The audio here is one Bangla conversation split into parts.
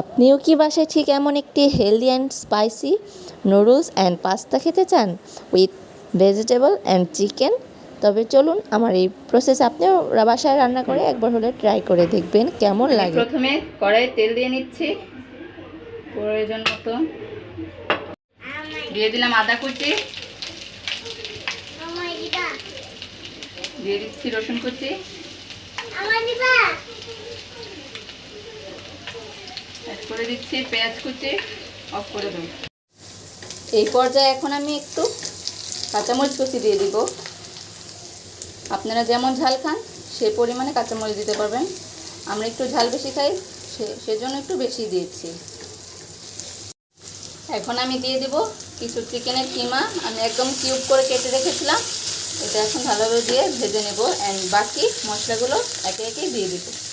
আপনিও কি বাসায় ঠিক এমন একটি healthy and spicy noodles and pasta খেতে চান? উইথ ভেজিটেবল অ্যান্ড চিকেন তবে চলুন আমার এই প্রসেস আপনিও বাসায় রান্না করে একবার হলে ট্রাই করে দেখবেন কেমন লাগে। প্রথমে কড়াই তেল দিয়ে নিচ্ছি। প্রয়োজন মতো। দিয়ে দিলাম আদা কুচি। দিয়ে দিচ্ছি রসুন কুচি। করে দিচ্ছি, পেঁয়াজ কুচি, অফ করে দেবো। এই পর্যায়ে এখন আমি একটু কাঁচামরিচ কুচি দিয়ে দিব। আপনারা যেমন ঝাল খান সেই পরিমাণে কাঁচামরিচ দিতে পারবেন। আমরা একটু ঝাল বেশি খাই, সে- সেজন্য একটু বেশি দিয়েছি। এখন আমি দিয়ে দিব কিছু চিকেনের কিমা। আমি একদম কিউব করে কেটে রেখেছিলাম। এটা এখন ভালোভাবে দিয়ে ভেজে নেব। অ্যান্ড বাকি মশলাগুলো একে একে দিয়ে দিব।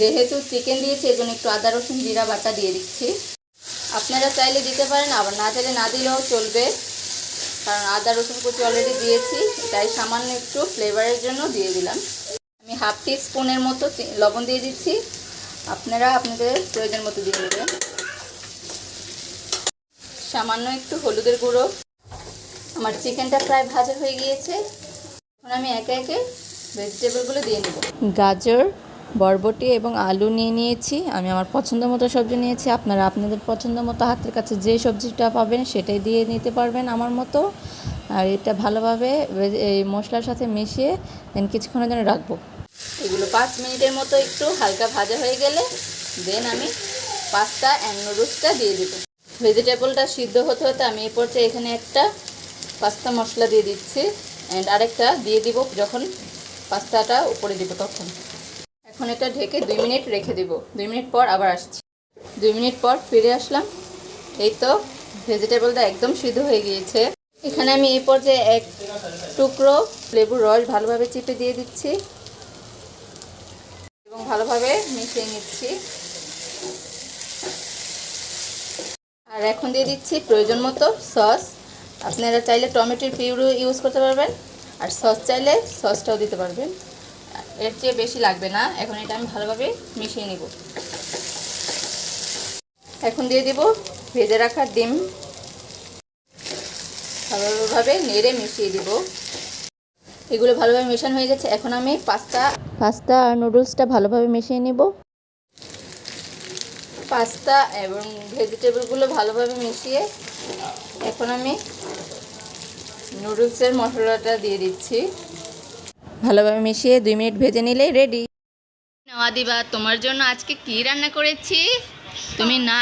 যেহেতু চিকেন দিয়েছি এজন্য একটু আদা, রসুন, জিরা বাটা দিয়ে দিচ্ছি। আপনারা চাইলে দিতে পারেন, আবার না চাইলে না দিলেও চলবে। কারণ আদা, রসুন কুচি অলরেডি দিয়েছি, তাই সামান্য একটু ফ্লেভারের জন্য দিয়ে দিলাম। আমি হাফ টি স্পুনের মতো লবণ দিয়ে দিচ্ছি। আপনারা আপনাদের প্রয়োজন মতো দিয়ে দেবেন। সামান্য একটু হলুদের গুঁড়ো। আমার চিকেনটা প্রায় ভাজা হয়ে গিয়েছে। এখন আমি একে একে ভেজিটেবলগুলো দিয়ে নেব। গাজর বরবটি এবং আলু নিয়ে নিয়েছি। আমি আমার পছন্দ মতো সবজি নিয়েছি। আপনারা আপনাদের পছন্দ মতো হাতের কাছে যে সবজিটা পাবেন সেটাই দিয়ে নিতে পারবেন আমার মতো। আর এটা ভালোভাবে এই মশলার সাথে মিশিয়ে দেন কিছুক্ষণের জন্য রাখব। এগুলো পাঁচ মিনিটের মতো একটু হালকা ভাজা হয়ে গেলে দেন আমি পাস্তা অ্যান্ড নুডলসটা দিয়ে দেবো। ভেজিটেবলটা সিদ্ধ হতে হতে আমি এই পর্যায়ে এখানে একটা পাস্তা মশলা দিয়ে দিচ্ছি। অ্যান্ড আরেকটা দিয়ে দিব যখন পাস্তাটা উপরে দিব তখন। এখন এটা ঢেকে দুই মিনিট রেখে দিব। দুই মিনিট পর আবার আসছি। দুই মিনিট পর ফিরে আসলাম। এই তো ভেজিটেবলটা একদম সিদ্ধ হয়ে গিয়েছে। এখানে আমি এই পর্যায়ে এক টুকরো লেবুর রস ভালোভাবে চিপে দিয়ে দিচ্ছি এবং ভালোভাবে মিশিয়ে নিচ্ছি। আর এখন দিয়ে দিচ্ছি প্রয়োজন মতো সস। আপনারা চাইলে টমেটোর পিউরি ইউজ করতে পারবেন। আর সস চাইলে সসটাও দিতে পারবেন। এর চেয়ে বেশি লাগবে না। এখন এটা আমি ভালোভাবে মিশিয়ে নিব। এখন দিয়ে দিব ভেজে রাখা ডিম। ভালোভাবে নেড়ে মিশিয়ে দিব। এগুলো ভালোভাবে মেশানো হয়ে গেছে। এখন আমি পাস্তা পাস্তা আর নুডলসটা ভালোভাবে মিশিয়ে নিব। পাস্তা এবং ভেজিটেবলগুলো ভালোভাবে মিশিয়ে এখন আমি নুডলসের মশলাটা দিয়ে দিচ্ছি। ভালোভাবে মিশিয়ে দুই মিনিট ভেজে নিলেই রেডি নওয়াদিবা তোমার জন্য আজকে কি রান্না করেছি? তুমি না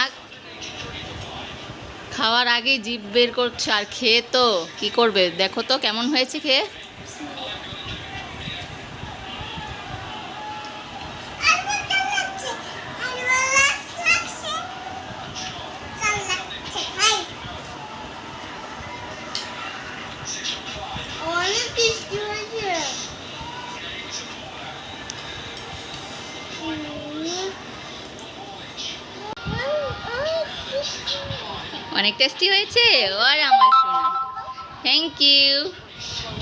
খাওয়ার আগে জিভ বের করছ আর খেয়ে তো কি করবে? দেখো তো কেমন হয়েছে খেয়ে অনেক টেস্টি হয়েছে অনেক টেস্টি হয়েছে। আর আমার শোনা থ্যাংক ইউ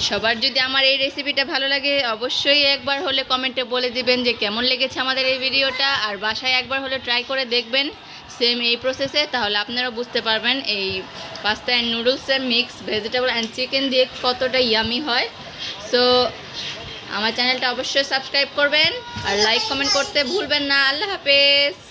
সবার যদি আমার এই রেসিপিটা ভালো লাগে, অবশ্যই একবার হলে কমেন্টে বলে দিবেন যে কেমন লেগেছে আমাদের এই ভিডিওটা আর বাসায় একবার হলে ট্রাই করে দেখবেন সেম এই প্রসেসে তাহলে আপনারা বুঝতে পারবেন এই পাস্তা অ্যান্ড নুডলসের মিক্স ভেজিটেবল অ্যান্ড চিকেন দিয়ে কতটা ইয়ামি হয়। সো আমার চ্যানেলটা অবশ্যই সাবস্ক্রাইব করবেন। আর লাইক কমেন্ট করতে ভুলবেন না। আল্লাহ হাফেজ।